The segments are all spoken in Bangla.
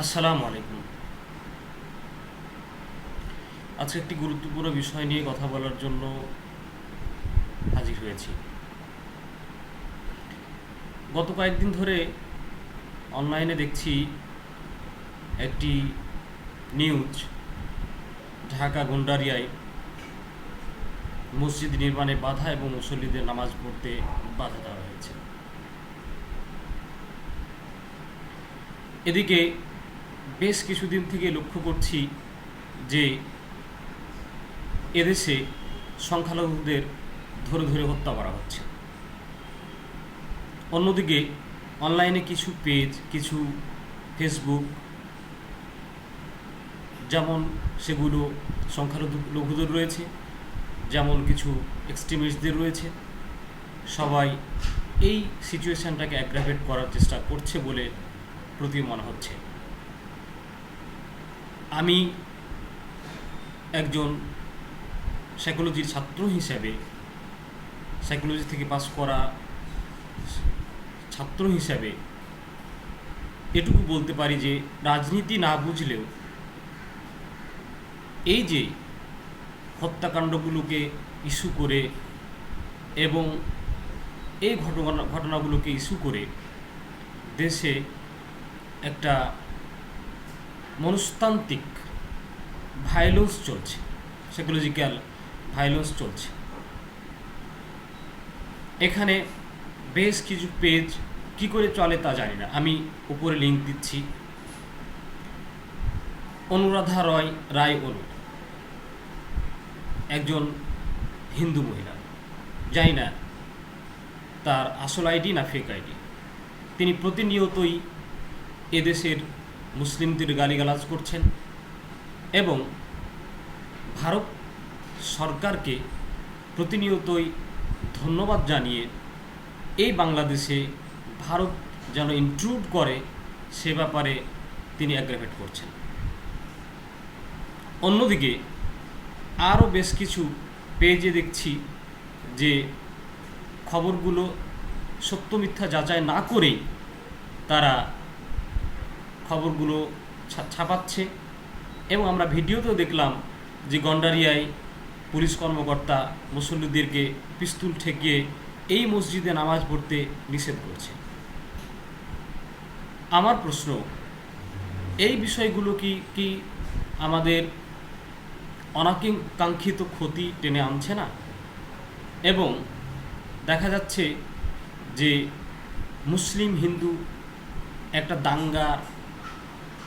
আসসালামু আলাইকুম। আজকে একটি গুরুত্বপূর্ণ বিষয় নিয়ে কথা বলার জন্য হাজির হয়েছি। গত কয়েকদিন ধরে অনলাইনে দেখছি একটি নিউজ ঢাকা গন্ডারিয়ায় মসজিদ নির্মাণে বাধা এবং মুসল্লিদের নামাজ পড়তে বাধা দেওয়া হয়েছে। এদিকে বেশ কিছুদিন থেকে লক্ষ্য করছি যে এদেশে সংখ্যালঘুদের ধরে ধরে হত্যা করা হচ্ছে। অন্যদিকে অনলাইনে কিছু পেজ, কিছু ফেসবুক, যেমন সেগুলো সংখ্যালঘু লঘুদের রয়েছে, যেমন কিছু এক্সট্রিমিস্টদের রয়েছে। সবাই এই সিচুয়েশানটাকে অ্যাগ্রাভেট করার চেষ্টা করছে বলে প্রতি মনে হচ্ছে। আমি একজন সাইকোলজির ছাত্র হিসেবে সাইকোলজি থেকে পাস করা ছাত্র হিসেবে এটুকু বলতে পারি যে রাজনীতি না বুঝলেও এই যে হত্যাকাণ্ডগুলোকে ইস্যু করে এবং এই ঘটনা, ঘটনাগুলোকে ইস্যু করে দেশে একটা মনস্তান্ত্রিক ভায়োলেন্স চলছে সাইকোলজিক্যাল ভায়োলেন্স চলছে। এখানে বেশ কিছু পেজ কি করে চলে তা জানি না। আমি উপরে লিঙ্ক দিচ্ছি। অনুরাধা রয়, রায় অনু। একজন হিন্দু মহিলা। জানি না তার আসল আইডি না ফেক আইডি তিনি প্রতিনিয়তই এদেশের মুসলিমদের গালিগালাজ করছেন এবং ভারত সরকারকে প্রতিনিয়তই ধন্যবাদ জানিয়ে এই বাংলাদেশে ভারত যেন ইনক্লুড করে, সে ব্যাপারে তিনি অ্যাগ্রাভেট করছেন। অন্যদিকে আরও বেশ কিছু পেজে দেখছি যে খবরগুলো সত্য মিথ্যা যাচাই না করেই তারা খবরগুলো ছাপাচ্ছে। এবং আমরা ভিডিওতেও দেখলাম যে গন্ডারিয়ায় পুলিশ কর্মকর্তা মুসল্লিদেরকে পিস্তুল ঠেকিয়ে এই মসজিদে নামাজ পড়তে নিষেধ করছে। আমার প্রশ্ন, এই বিষয়গুলো কি কি আমাদের অনাকাঙ্ক্ষিত ক্ষতি টেনে আনছে না? এবং দেখা যাচ্ছে যে মুসলিম হিন্দু একটা দাঙ্গার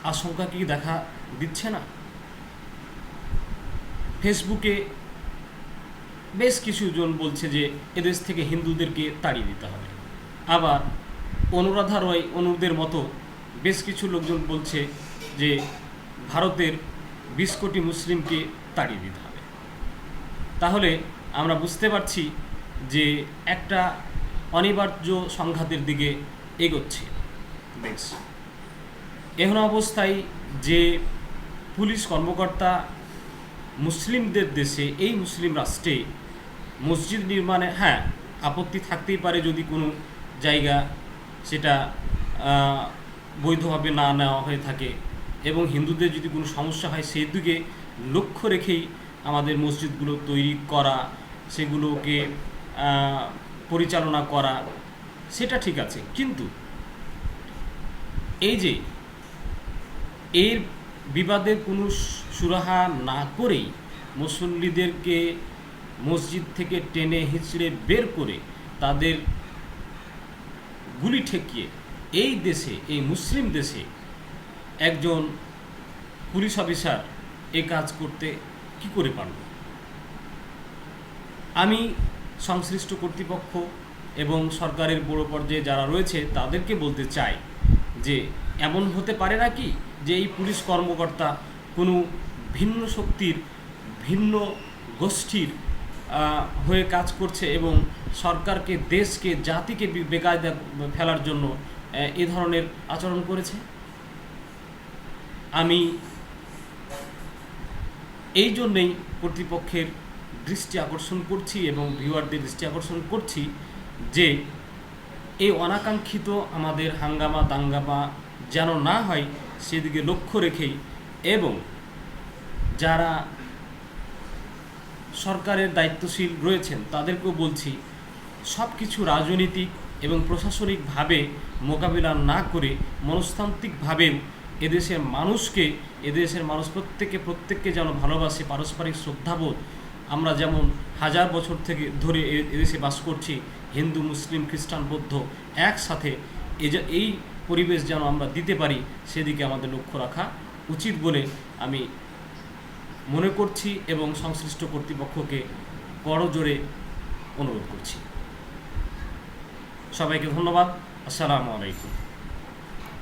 আশঙ্কা কি দেখা দিচ্ছে না? ফেসবুকে বেশ কিছুজন বলছে যে এদেশ থেকে হিন্দুদেরকে তাড়িয়ে দিতে হবে। আবার অনুরাধা রয় অনুদের মতো বেশ কিছু লোকজন বলছে যে ভারতের বিশ কোটি মুসলিমকে তাড়িয়ে দিতে হবে। তাহলে আমরা বুঝতে পারছি যে একটা অনিবার্য সংঘাতের দিকে এগোচ্ছে। দেশ এখন অবস্থায় যে পুলিশ কর্মকর্তা মুসলিমদের দেশে, এই মুসলিম রাষ্ট্রে মসজিদ নির্মাণে হ্যাঁ আপত্তি থাকতেই পারে যদি কোনো জায়গা সেটা বৈধভাবে না নেওয়া হয়ে থাকে। এবং হিন্দুদের যদি কোনো সমস্যা হয়, সেই দিকে লক্ষ্য রেখেই আমাদের মসজিদগুলো তৈরি করা, সেগুলোকে পরিচালনা করা, সেটা ঠিক আছে। কিন্তু এই যে এর বিবাদের কোনো সুরাহা না করেই মুসল্লিদেরকে মসজিদ থেকে টেনে হিঁচড়ে বের করে তাদের গুলি ঠেকিয়ে এই দেশে, এই মুসলিম দেশে একজন পুলিশ অফিসার এ কাজ করতে কি করে পারল? আমি সংশ্লিষ্ট কর্তৃপক্ষ এবং সরকারের বড় পর্যায়ে যারা রয়েছে তাদেরকে বলতে চাই যে, এমন হতে পারে না কি যে এই পুলিশ কর্মকর্তা কোনো ভিন্ন শক্তির, ভিন্ন গোষ্ঠীর হয়ে কাজ করছে এবং সরকারকে, দেশকে, জাতিকে বেকায়দা ফেলার জন্য এ ধরনের আচরণ করেছে? আমি এই জন্যেই কর্তৃপক্ষের দৃষ্টি আকর্ষণ করছি এবং ভিউয়ারদের দৃষ্টি আকর্ষণ করছি যে এই অনাকাঙ্ক্ষিত আমাদের হাঙ্গামা, দাঙ্গামা যেন না হয় সেদিকে লক্ষ্য রেখেই এবং যারা সরকারের দায়িত্বশীল রয়েছেন তাদেরকেও বলছি সব কিছু রাজনৈতিক এবং প্রশাসনিকভাবে মোকাবিলা না করে মনস্তান্ত্রিকভাবেও এদেশের মানুষকে, এদেশের মানুষ প্রত্যেকে প্রত্যেককে যেন ভালোবাসে পারস্পরিক শ্রদ্ধাবোধ। আমরা যেমন হাজার বছর থেকে ধরে এদেশে বাস করছি, হিন্দু, মুসলিম, খ্রিস্টান, বৌদ্ধ একসাথে এই পরিবেশ যেন আমরা দিতে পারি, সেদিকে আমাদের লক্ষ্য রাখা উচিত বলে আমি মনে করছি এবং সংশ্লিষ্ট কর্তৃপক্ষকে বড় জোরে অনুরোধ করছি। সবাইকে ধন্যবাদ। আসসালামু আলাইকুম।